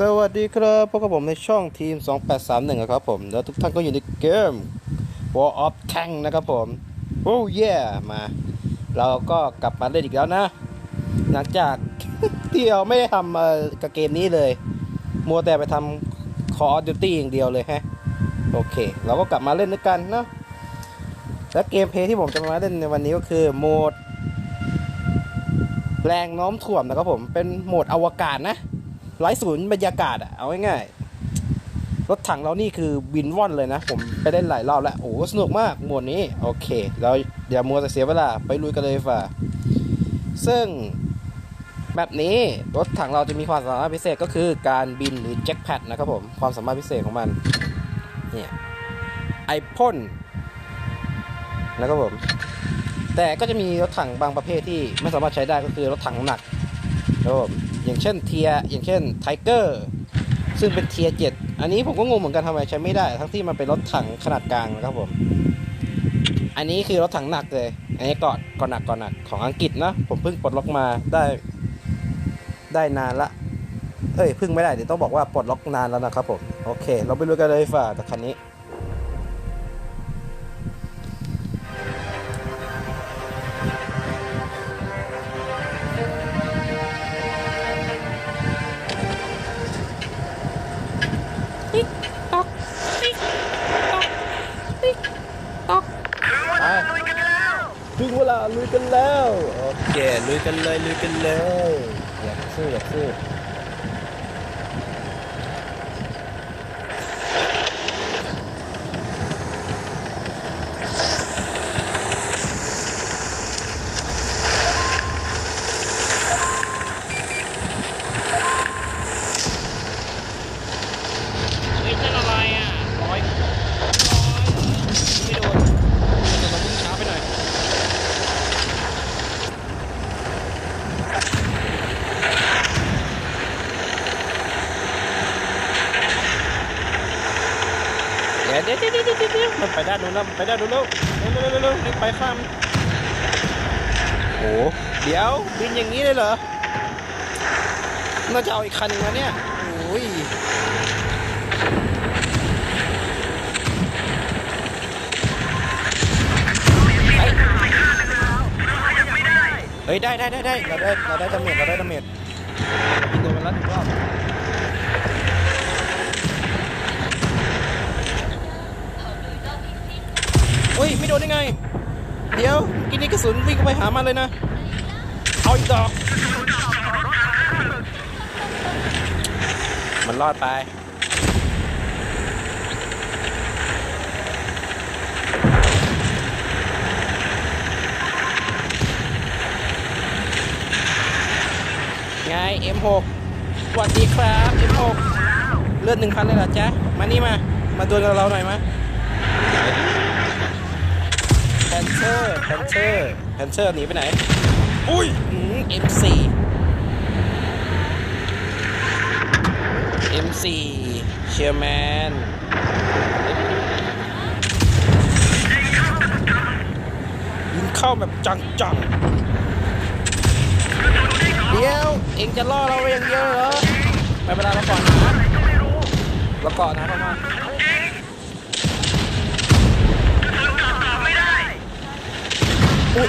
สวัสดีครับพบกับผมในช่องทีม 2831นะครับผม แล้วทุกท่านก็อยู่ในเกม War of Tank นะครับผม โอ้เย่มา เราก็กลับมาเล่นอีกแล้วนะ หลังจากที่เราไม่ได้ทำกับเกมนี้เลย มัวแต่ไปทำ Call of Duty อย่างเดียวเลยฮะ โอเค เราก็กลับมาเล่นด้วยกันเนาะและเกมเพย์ที่ผมจะมาเล่นในวันนี้ก็คือโหมด แรงโน้มถ่วงนะครับผม เป็นโหมดอวกาศนะ ไร้ศูนย์บรรยากาศอะเอาง่ายๆรถถังเรานี่คือบินว่อนเลยนะ ผมไปเล่นหลายรอบแล้วโอ้โหสนุกมากหมดนี้ โอเคเราอย่ามัวแต่เสียเวลาไปลุยกันเลยดีกว่าซึ่งแบบนี้รถถังเราจะมีความสามารถพิเศษก็คือการบินหรือแจ็คแพดนะครับผมความสามารถพิเศษของมันเนี่ยไอพ่นนะครับผมแต่ก็จะมีรถถังบางประเภทที่ไม่สามารถใช้ได้ก็คือรถถังหนักนะครับผม อย่างเช่นเทียอย่างเช่นไทเกอร์ซึ่งเป็นเทียเจ็ดอันนี้ผมก็งงเหมือนกันทำไมใช้ไม่ได้ ทั้งที่มันเป็นรถถังขนาดกลางนะครับผม อันนี้คือรถถังหนักเลย อันนี้ก่อนก่อนหนักก่อนหนักของอังกฤษนะ ผมเพิ่งปลดล็อกมาได้ ได้นานละ เอ้ยเพิ่งไม่ได้เดี๋ยวต้องบอกว่าปลดล็อกนานแล้วนะครับผม โอเค เราไปดูกันเลยฝ่าแต่คันนี้ ตอกถึงเวลาลุยกันแล้ว โอเคลุยกันเลยลุยกันเลยอยากสู้อยากสู้เฮ้ยนั่นอะไรอะร้อยร้อยไม่โดนแต่เราวิ่งช้าไปหน่อย เดี๋ยวเดี๋ยวเดี๋ยวเดี๋ยวเดี๋ยวมัน ไปด้านนู้นแล้วมันไปด้านนู้นแล้วเร็วเร็วเร็วเร็วรีบไปข้ามโอ้เดี๋ยวบินอย่างนี้เลยเหรอน่าจะเอาอีกคันหนึงนะเนี่ยโอ้ยเฮ้ยได้ได้ได้ได้เราได้เราได้ดาเมจเราได้ดาเมจยิงโดนมันแล้วหนึ่งรอบ อุ้ย ไม่โดนได้ไง เดี๋ยวกินนี่กระสุนวิ่งไปหามันเลยนะ เอาอีกดอก มันรอดไปไง M6 สวัสดีครับ M6 เลือดหนึ่งพันเลยเหรอจ๊ะ มานี่มา มาดูกับเราหน่อยมา พนเชอร์แพนเชอร์แพนเชอร์หนีไปไหน อุ้ยอืม M4 M4 เชียร์แมนยิงเข้าแบบจังๆเดี๋ยว เองจะล่อเราไปอย่างเดียวเหรอไม่เป็นไรเราก่อนนะเราก่อนนะประมาณ ดั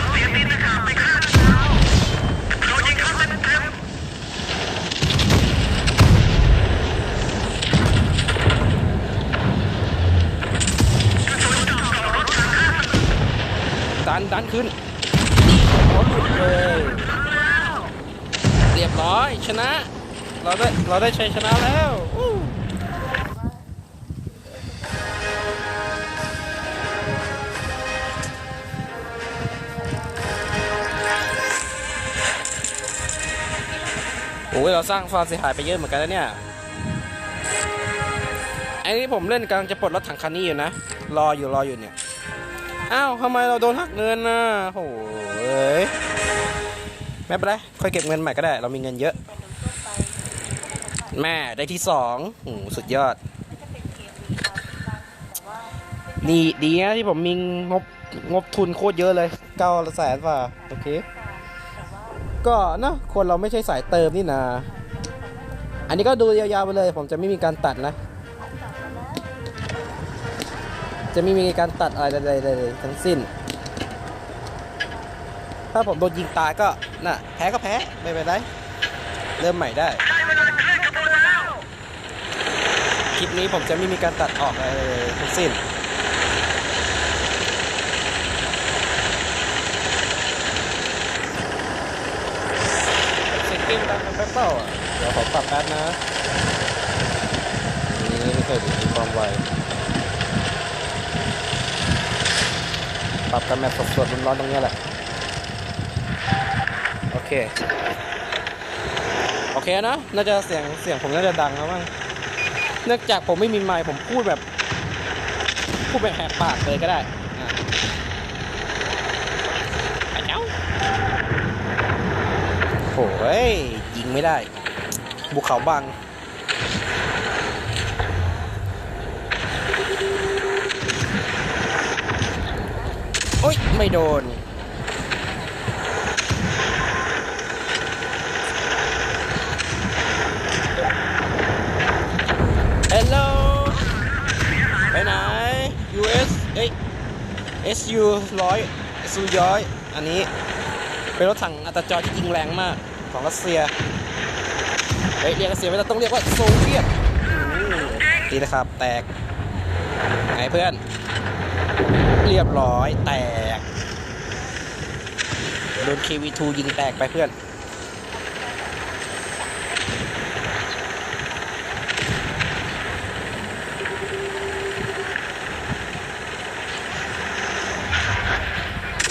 นดันขึ้นหัวหลุดเลยเรียบร้อยชนะ เราได้ เราได้ชัยชนะแล้ว โอ้ยเราสร้างความเสียหายไปเยอะเหมือนกันแล้วเนี่ยไอ้นี่ผมเล่นกำลังจะปลดรถถังคันนี้อยู่นะ รออยู่รออยู่เนี่ย อ้าวทำไมเราโดนหักเงินน่ะโอ้ยไม่เป็นไร ค่อยเก็บเงินใหม่ก็ได้ เรามีเงินเยอะ แม่ได้ที่สองโอ้สุดยอด นี่ดีนะที่ผมมีงบงบทุนโคตรเยอะเลยเก้าแสนฝ่า โอเค ก็เนอะคนเราไม่ใช่สายเติมนี่นาอันนี้ก็ดูยาวๆไปเลย ผมจะไม่มีการตัดนะ จะไม่มีการตัดอะไรใดๆทั้งสิ้น ถ้าผมโดนยิงตายก็น่ะแพ้ก็แพ้ ไม่เป็นไร เริ่มใหม่ได้คลิปนี้ผมจะไม่มีการตัดออกอะไรทั้งสิ้น เซ็ตติ้งดังมันแป๊บ เปล่าอะ เดี๋ยวขอปรับแป๊บนะนี่ไม่เคยดูความไว ปรับกันแบบสดๆร้อนๆตรงนี้แหละ โอเค โอเคนะ น่าจะเสียงเสียงผมน่าจะดังแล้วมั้ง เนื่องจากผมไม่มีไมค์ผมพูดแบบ พูดแบบแหกปากเลยก็ได้อะไปเจ้าโอ้ย ไม่ได้ บุกเขาบังโอ๊ย ไม่โดน Hello ไปไหน US เอ้ย SU ร้อย SU ย้อย อันนี้ เป็นรถถังอัตจรที่ยิงแรงมากของรัสเซีย เฮ้ยเรียกรัสเซียไม่ต้องต้องเรียกว่าโซเวียตอืมดีนะครับแตกไงเพื่อน เรียบร้อยแตกโดน KV2 ยิงแตกไปเพื่อน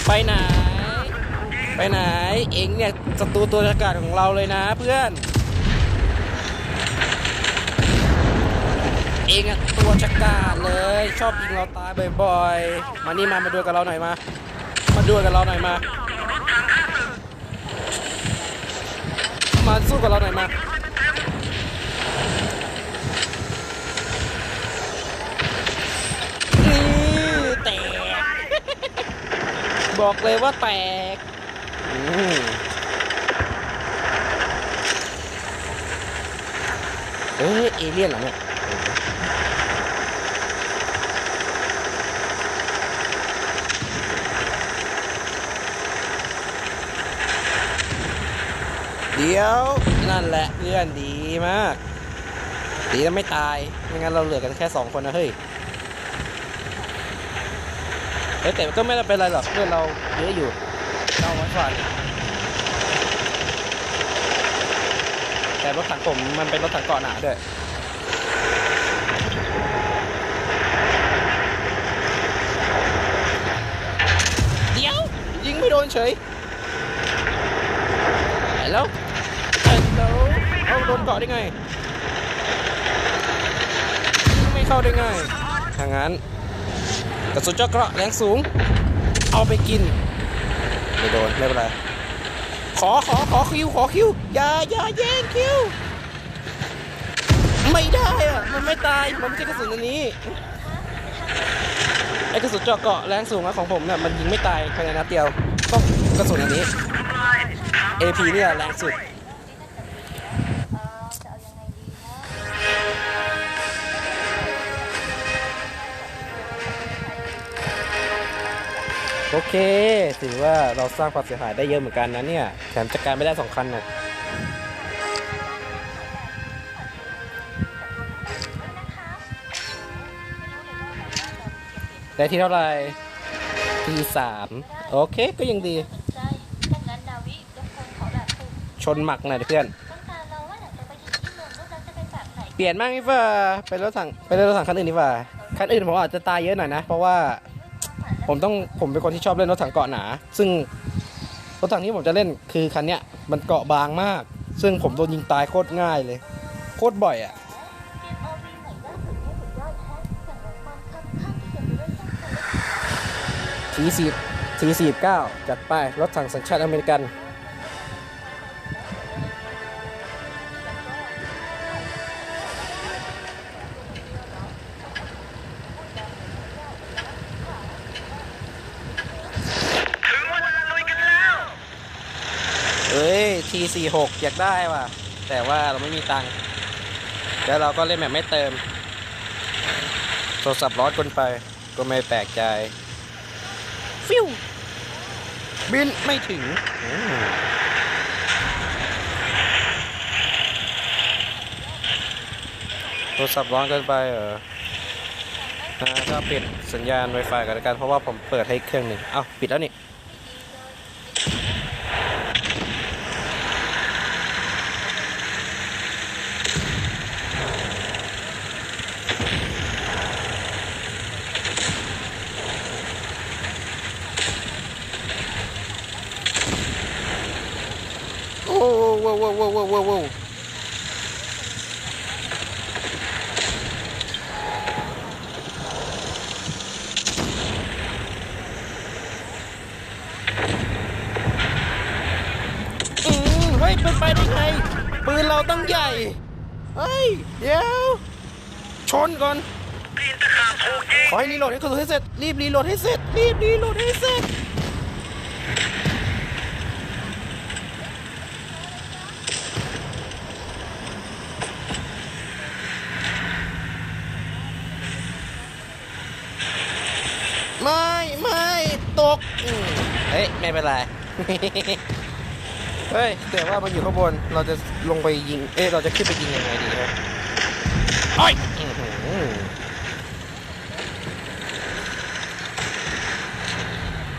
ไปไหน ไปไหน เองเนี่ยศัตรูตัวอากาศของเราเลยนะเพื่อน เองอะตัวจักาดเลย ชอบยิงเราตายบ่อยๆ มานี่มามาดูกับเราหน่อยมา มาดูกับเราหน่อยมา มาสู้กับเราหน่อยมาแตก บอกเลยว่าแตกอเอ้ยเอเลี่ยนเหรอเนี่ย เดี๋ยวนั่นแหละเพื่อนดีมาก ดีแล้วไม่ตายไม่งั้นเราเหลือกันแค่สองคนนะเฮ้ยแต่ก็ไม่ได้เป็นไรหรอกเพื่อนเราเยอะอยู่เราไว้ก่อนแต่รถถังผมมันเป็นรถถังเกาะหนาด้วยเดี๋ยวยิงไม่โดนเฉยฮัลโหลฮัลโหลเอา โดนเกาะได้ไงไม่เข้าได้ไงทางนั้นกระสุนเจาะเกราะแรงสูง เอาไปกินไม่โดนไม่เป็นไรขอขอขอคิวขอคิวอย่าอย่าแย่งคิวไม่ได้อะมันไม่ตายมันไม่ใช่กระสุนอันนี้ไอ้กระสุนเจาะเกาะแรงสูงอะของผมเนี่ยมันยิงไม่ตายภายในนัดเดียวต้องกระสุนอันนี้ AP เนี่ยแรงสุด โอเค ถือว่าเราสร้างความเสียหายได้เยอะเหมือนกันนะเนี่ย แถมจัดการไม่ได้สองคันนะได้ที่เท่าไหร่ที่สามโอเคก็ยังดีใช่ดังนั้นดาวิรบกวนขอแบบคุณชนหมักหน่อยดิเพื่อนต้องการเราว่าหลังจากไปยิงที่เมืองลูกนั้นจะเป็นแบบไหนเปลี่ยนมากนี่ว่าเป็นรถถังเป็นรถถังคันอื่นดีกว่า คันอื่นผมอาจจะตายเยอะหน่อยนะ เพราะว่า ผมต้องผมเป็นคนที่ชอบเล่นรถถังเกาะหนา ซึ่งรถถังที่ผมจะเล่นคือคันเนี้ยมันเกาะบางมาก ซึ่งผมโดนยิงตายโคตรง่ายเลย โคตรบ่อยอะเกมโอวีใหม่ล่าสุดเนี่ยสุดยอดแท้อย่างไรความคับสี่สิบทีสี่เก้าจัดไปรถถังสัญชาติอเมริกัน สี่หกอยากได้ว่ะ แต่ว่าเราไม่มีตังค์แล้วเราก็เล่นแบบไม่เติม โทรศัพท์ร้อนเกินไป ก็ไม่แปลกใจ ฟิวบินไม่ถึงอืมโทรศัพท์ร้อนเกินไปเหรออ่าก็ปิดสัญญาณ Wi-Fi กันแล้วกัน เพราะว่าผมเปิดให้เครื่องหนึ่ง เอ้าปิดแล้วนี่ โอ้ว้าวว้าวว้าวว้าวว้าวว้าวอืมเฮ้ยเป็นไปได้ไง ปืนเราตั้งใหญ่ เฮ้ย เดี๋ยว ชนก่อน ขอให้ รีโหลดให้เสร็จ รีบรีโหลดให้เสร็จ รีบรีโหลดให้เสร็จ ไม่ ไม่ ตกอืมเฮ้ย ไม่เป็นไร เฮ้ย แต่ว่ามันอยู่ข้างบน เราจะลงไปยิง เอ๊ะ เราจะขึ้นไปยิงยังไงดีครับโอ้ยอื้อหือ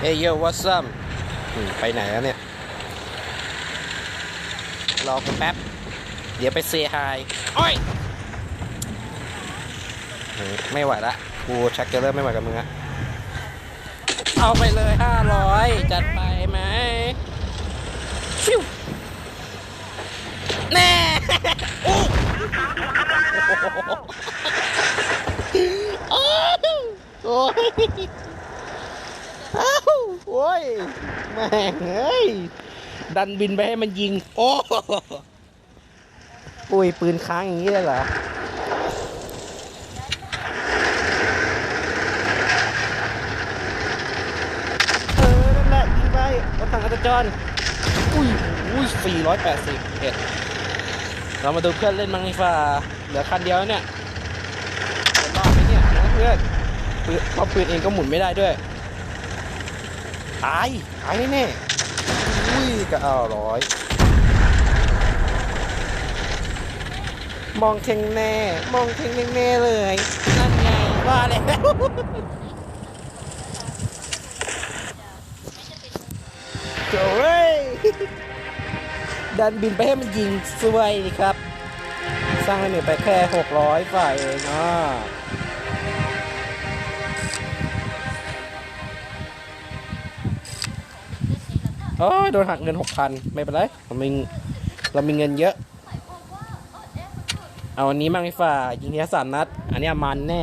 เฮ้ยโยวัตซัมไปไหนแล้วเนี่ย รอกแป๊บ เดี๋ยวไปเซฮายโอ้ย ไม่ไหวละ กูชักจะเริ่มไม่ไหวกับมึงอะเอาไปเลยห้าร้อยจัดไปไหมฟิวแน่โอ้โอ้โอ้ย อ้ยแม่งเอ้ย ดันบินไปให้มันยิง โอ้ปุ้ยปืนค้างอย่างนี้เลยเหรอเออนั่นแหละยิงไปรถถังอัตจรอุ้ยอุ้ยสี่ร้อยแปดสิบเอ็ดเรามาดูเพื่อนเล่นมังนิฟ้าเหลือคันเดียวเนี่ยจะรอดไหมเนี่ยนะเพื่อนปืนเพราะปืนเองก็หมุนไม่ได้ด้วย ตายตายแน่ๆอุ้ยก็เอาร้อยมองเทงแน่ มองเทงแน่ๆเลย นั่นไงว่าแล้วโถ่เว้ยดันบินไปให้มันยิงสวยดีครับ สร้างให้หนึ่งไปแค่ 600ฝ่ายเองอะ โอ้ยโดนหักเงินหกพันไม่เป็นไรเรามีเรามีเงินเยอะ เอาอันนี้มั่งไอ้ฝ่ายิงเนี้ยสามนัด อันนี้มันแน่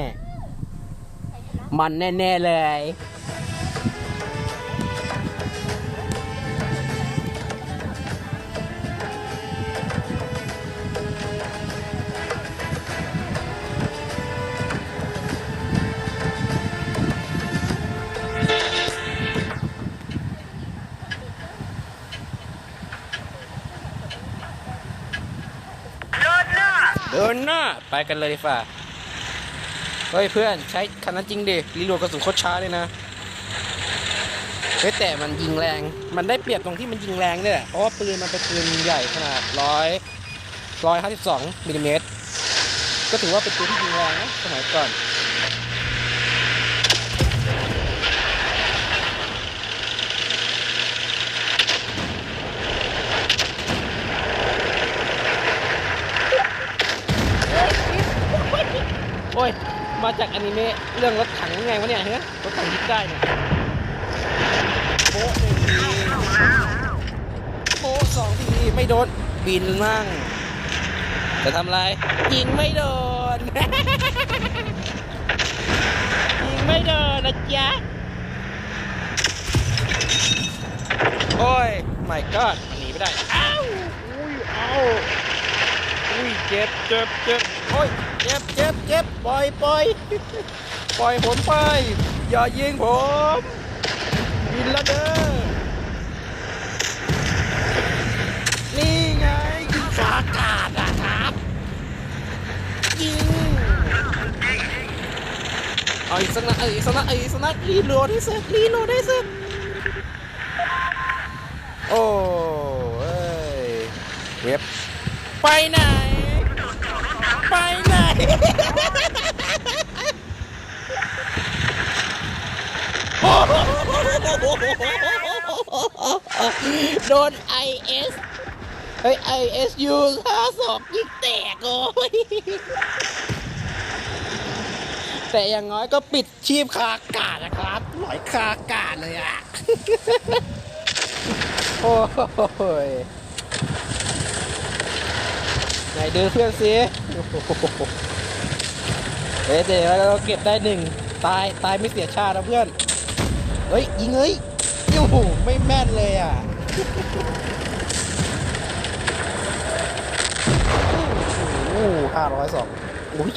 มันแน่ ๆ เลย เดินหน้าไปกันเลยดีฝ่าเฮ้ยเพื่อนใช้คันนั้นจริงดิรีโหลดกระสุนโคตรช้าเลยนะเฮ้ยแต่มันยิงแรง มันได้เปรียบตรงที่มันยิงแรงเนี่ยเพราะว่าปืนมันเป็นปืนใหญ่ขนาดร้อยร้อยห้าสิบสองมิลลิเมตร ก็ถือว่าเป็นปืนที่ยิงแรงนะสมัยก่อน โอ้ย มาจากอนิเมะเรื่องรถถังยังไงวะเนี่ยฮะรถถังยิงได้เนี่ยโป๊ะหนึ่งทีโป๊ะสองทีไม่โดนบินมั่งจะทำอะไรยิงไม่โดนยิงไม่โดนนะจ๊ะโอ้ยไม่ก็มันหนีไม่ได้อ้าวอุ้ยเอาวอุ้ยเจ็บเจ็บเจ็บ โอ้ยเจ็บเจ็บเจ็บปล่อยปล่อยปล่อยผมไป อย่ายิงผมบินละเด้อนี่ไงยิาดขาดะครับยิงเอาอีสนัดเอาอีสนัดเอาอีสนัดรีโหลดให้เสร็จรีโหลดให้เสร็จโอ้เว้ยเว็บไปไหน ไหนโดน IS เฮ้ย ISU ห้าสองยิงแตกโอ้ยแต่อย่างน้อยก็ปิดชีพคาอากาศนะครับหลอยคาอากาศเลยอะ โอ้ยไหนดูเพื่อนสิ เฮ้ยเดี๋ยวเราเก็บได้หนึ่งตายตายไม่เสียชาตินะเพื่อน เฮ้ยยิงเฮ้ยโอ้โหไม่แม่นเลยอะโอ้ห้าร้อยสองโอ้ย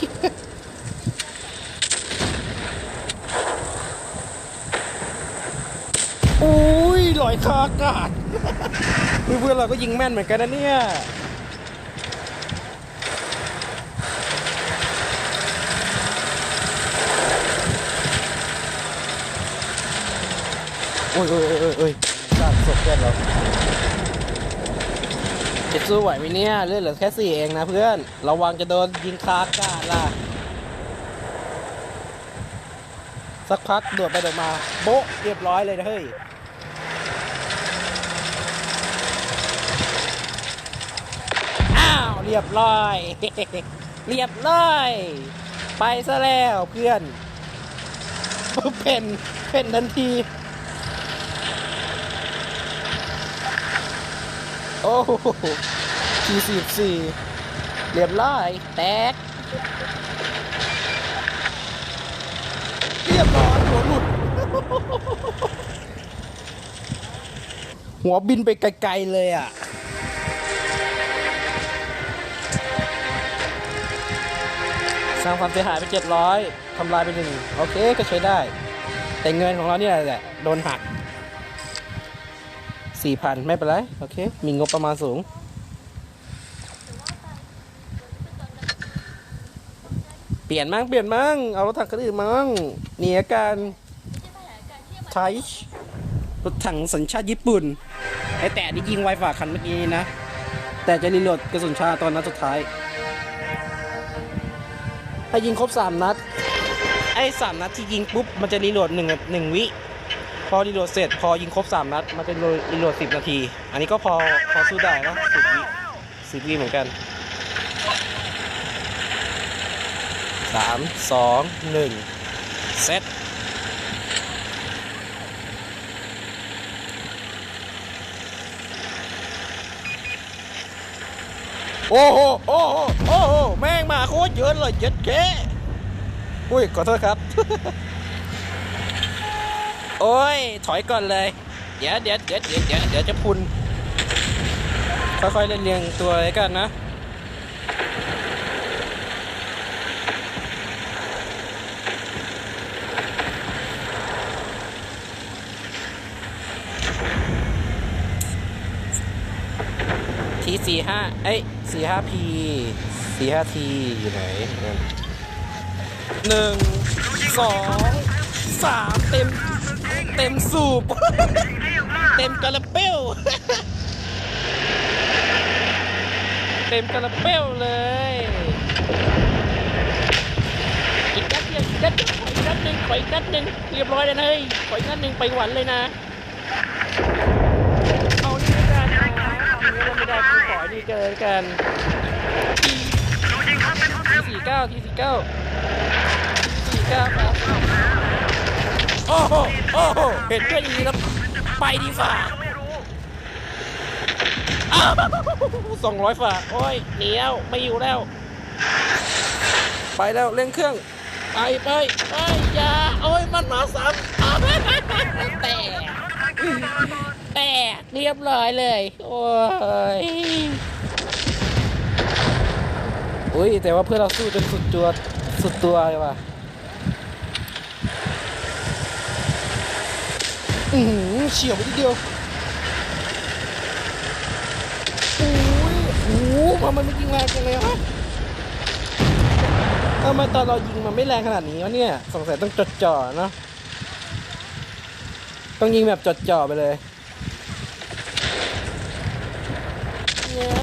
โอ้ยลอยคาอากาศเพื่อนเราก็ยิงแม่นเหมือนกันนะเนี่ย อ้ยโอ้ยโอ้ยโอ้ยสร้างศพเพื่อนเราจะสู้ไหวไหมเนี่ยเลือดเหลือแค่สี่เองนะเพื่อนระวังจะโดนยิงคาอากาศล่ะ สักพักโดดไปโดดมาโบ๊ะเรียบร้อยเลยนะเฮ้ยอ้าวเรียบร้อย เรียบร้อย ไปซะแล้วเพื่อนเพ่นเพ่นทันที โอ้โหทีสิบสี่เรียบร้อย แตก เรียบร้อยหัวหลุด หัวบินไปไกลๆเลยอะสร้างความเสียหายไปเจ็ดร้อยทำลายไปหนึ่งโอเคก็ใช้ได้ แต่เงินของเราเนี่ยแหละโดนหัก สี่พันไม่เป็นไร โอเค มีงบประมาณสูง เปลี่ยนมั่งเปลี่ยนมั่งเอารถถังคันอื่นมั่งเหนีอาการไทชรถถังสัญชาติญี่ปุ่นไอแต่นี่ยิงไวฝ่าคันเมื่อกี้นะ แต่จะรีโหลดกระสุนชาตอนนัดสุดท้าย ถ้ายิงครบสามนัด ไอ้สามนัดที่ยิงปุ๊บ มันจะรีโหลดหนึ่งหนึ่งวิ พอรีโหลดเสร็จพอยิงครบสามนัด มันจะรีโหลดสิบนาที อันนี้ก็พอพอสู้ได้นะสิบวิสิบวิเหมือนกันสามสองหนึ่งเซตโอ้โห โอ้โห โอ้โห แม่งมาโคตรเยอะเลยเย็ดแค่อุ้ย ขอโทษครับ โอ้ย ถอยก่อนเลย เดี๋ยวเดี๋ยวเดี๋ยวเดี๋ยวเดี๋ยวเดี๋ยวจะพุน ค่อยๆเรียงเรียงตัวเลยกันนะ ทีสี่ห้าเอ้ยสี่ห้าพีสี่ห้าทีอยู่ไหนหนึ่งสองสามเต็ม เต็มสูบ เต็มกระเป้วเต็มกระเป้วเลยอีกนัดเดียวอีกนัดเดียวขออีกนัดหนึ่งขออีกนัดหนึ่งเรียบร้อยแล้วนะเฮ้ยขออีกนัดหนึ่งไปหวันเลยนะเอานี่ไม่ได้นะเอานี้ไม่ได้กูขอนี่เกินกันทีสี่เก้าทีสี่เก้าทีสี่เก้าครับ โอ้โหโอ้โหเห็นด้วยดีแล้วไปดีฝ่าสองร้อยฝ่าโอ้ยเหนียวไม่อยู่แล้ว ไปแล้วเร่งเครื่อง ไปไปไปอย่าโอ้ยมันมาซ้ำอ้าวแต่แตกเรียบร้อยเลย โอ้ยอุ้ยแต่ว่าเพื่อนเราสู้จนสุดตัวสุดตัวเลยว่ะ อือเฉียวไปทีเดียวโอ้ยโอ้โหมันมันยิงแรงจังเลยฮะทำไมตอนเรายิงมันไม่แรงขนาดนี้วะเนี่ยสงสัยต้องจดจ่อเนาะต้องยิงแบบจดจ่อไปเลยเนี่ย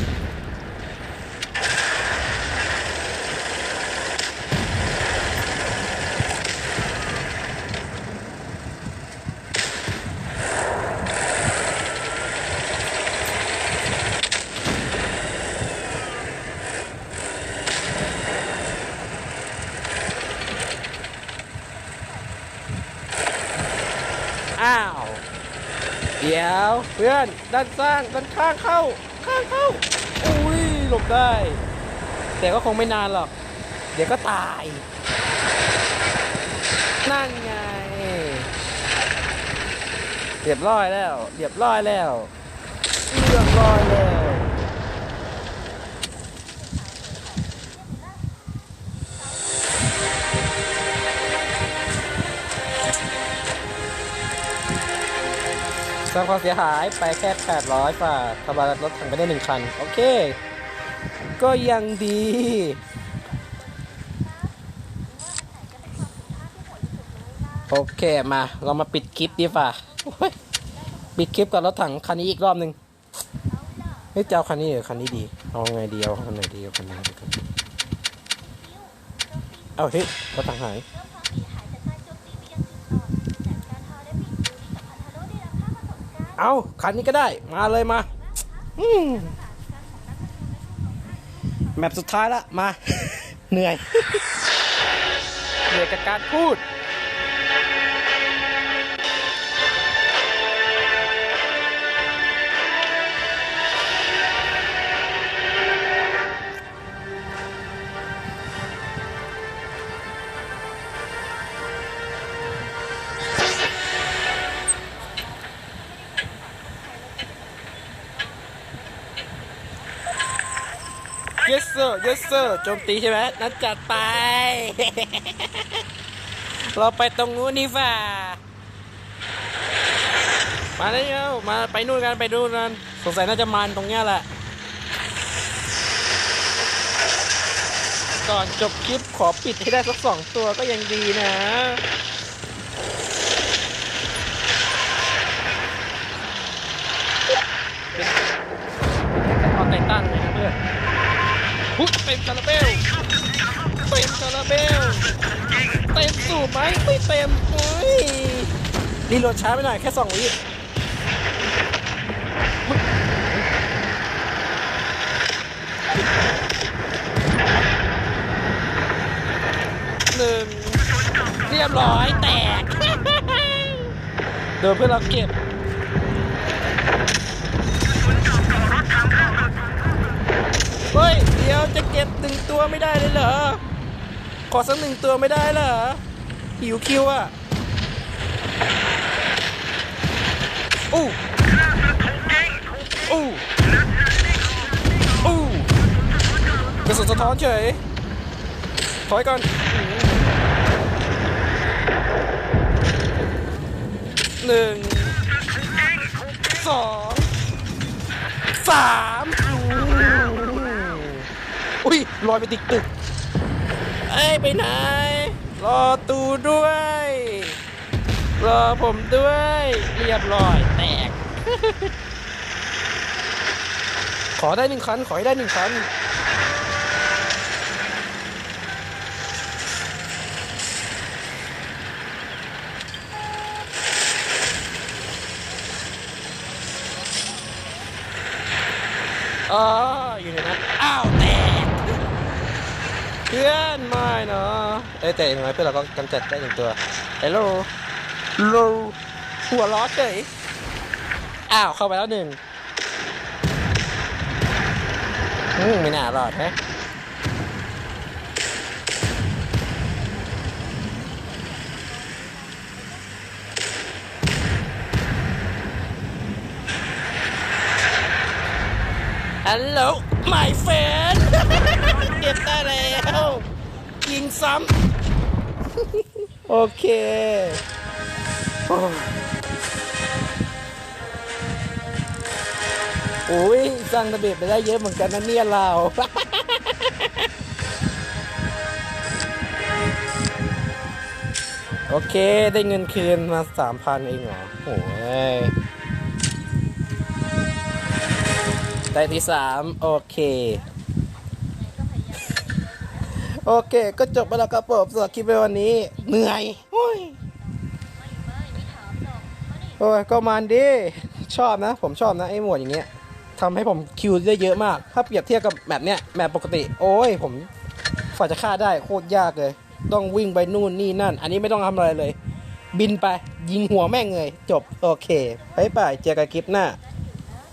อ้าว เดี๋ยว เพื่อนด้านซ้างด้านข้างเข้า ข้างเข้าอุ้ยหลบได้ แต่ก็คงไม่นานหรอก เดี๋ยวก็ตาย นั่นไงเรียบร้อยแล้วเรียบร้อยแล้วเรียบร้อยแล้ว สร้างความเสียหายไปแค่ 800ฝ่าทำลายรถถังไปได้หนึ่งคัน โอเค ก็ยังดี โอเคมา เรามาปิดคลิปดีฝ่าปิดคลิปกับรถถังคันนี้อีกรอบหนึ่งเฮ้ยจะเอาคันนี้หรือคันนี้ดี เอาไงดี เอาคันไหนดี เอาคันไหนดีครับเอาเฮ้ยรถถังหาย เอาคันนี้ก็ได้ มาเลยมาแมปสุดท้ายละ มา เหนื่อย เหนื่อยกับการพูด yes sir yes sir โจมตีใช่ไหมนัดจัดไป เราไปตรงนู้นนี่ฝ่ามาได้แล้วมาไปนู่นกันไปนู่นกันสงสัยน่าจะมันตรงเนี้ยแหละ ก่อนจบคลิปขอปิดให้ได้สักสองตัวก็ยังดีนะ เป็นเอาไททันเลยนะเพื่อน พุเต็มคาราเบลเต็มคาราเบลเต็มสูบไหมไม่เต็มเฮ้ยรีโหลดช้าไปหน่อยแค่สองวิหนึ่งเรียบร้อยแตกเดี๋ยวเพื่อนเราเก็บเฮ้ย เดี๋ยวจะเก็บหนึ่งตัวไม่ได้เลยเหรอ ขอสักหนึ่งตัวไม่ได้เหรอ หิวคิวอะอู้อู้อู้กระสุนสะท้อนเฉย ถอยก่อนหนึ่งสองสาม อุ้ยลอยไปติดตึกเอ้ยไปไหน รอตูด้วย รอผมด้วย เรียบร้อยแตก ขอได้หนึ่งคัน ขอให้ได้หนึ่งคันอ๋ออยู่ในนั้นอ้าวแตกเพื่อนไม่เนาะเอ้ยแต่ยังไงเพื่อนเราก็กำจัดได้หนึ่งตัวฮัลโหลโลหัวล้อเฉยอ้าว เข้าไปแล้วหนึ่งอืมไม่น่ารอดฮะฮัลโหล my friend เก็บได้แล้ว ยิงซ้ำ โอเคโอ้ยโอ้ยสร้างระเบียบไปได้เยอะเหมือนกันนะเนี่ยเราโอเค ได้เงินคืนมาสามพันเองเหรอโอ้ยได้ที่สามโอเค โอเคก็จบไปแล้วครับผมสำหรับคลิปในวันนี้ เหนื่อยโอ้ยไม่ไม่ไม่ถาดิโอ้ยก็มันดีชอบนะ ผมชอบนะไอ้หมวดอย่างเงี้ยทำให้ผมคิวได้เยอะมาก ถ้าเปรียบเทียบกับแบบเนี้ยแบบปกติ โอ้ยผมฝ่าจะฆ่าได้โคตรยากเลย ต้องวิ่งไปนู่นนี่นั่น อันนี้ไม่ต้องทำอะไรเลย บินไปยิงหัวแม่งเลย จบ โอเคบายบายเจอกันคลิปหน้า